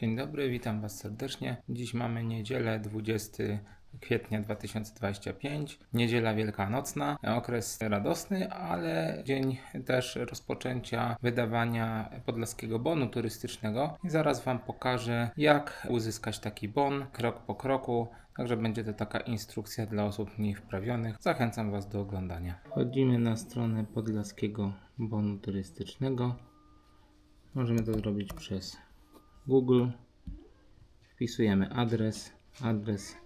Dzień dobry, witam Was serdecznie. Dziś mamy niedzielę 20 kwietnia 2025, niedziela wielkanocna, okres radosny, ale dzień też rozpoczęcia wydawania podlaskiego bonu turystycznego. I zaraz Wam pokażę, jak uzyskać taki bon krok po kroku. Także będzie to taka instrukcja dla osób mniej wprawionych. Zachęcam Was do oglądania. Wchodzimy na stronę podlaskiego bonu turystycznego. Możemy to zrobić przez Google. Wpisujemy adres, adres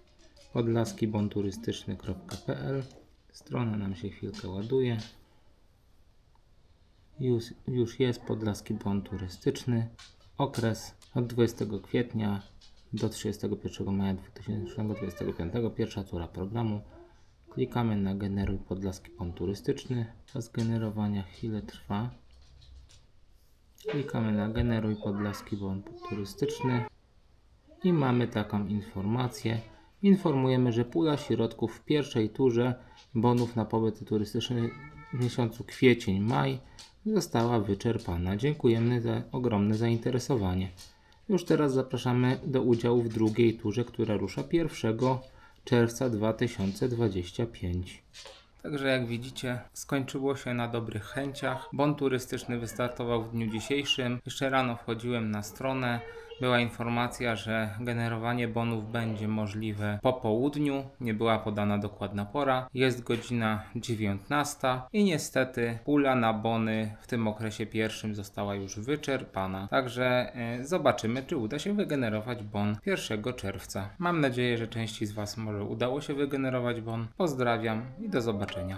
podlaskibonturystyczny.pl Strona nam się chwilkę ładuje. Już, już jest Podlaski Bon Turystyczny. Okres od 20 kwietnia do 31 maja 2025. Pierwsza tura programu. Klikamy na Generuj Podlaski Bon Turystyczny. Czas generowania chwilę trwa. Klikamy na Generuj Podlaski Bon Turystyczny i mamy taką informację. Informujemy, że pula środków w pierwszej turze bonów na pobyt turystyczny w miesiącu kwiecień-maj została wyczerpana. Dziękujemy za ogromne zainteresowanie. Już teraz zapraszamy do udziału w drugiej turze, która rusza 1 czerwca 2025. Także jak widzicie, skończyło się na dobrych chęciach. Bon turystyczny wystartował w dniu dzisiejszym. Jeszcze rano wchodziłem na stronę. Była informacja, że generowanie bonów będzie możliwe po południu. Nie była podana dokładna pora. Jest godzina 19 i niestety pula na bony w tym okresie pierwszym została już wyczerpana. Także e, zobaczymy, czy uda się wygenerować bon 1 czerwca. Mam nadzieję, że części z Was może udało się wygenerować bon. Pozdrawiam i do zobaczenia.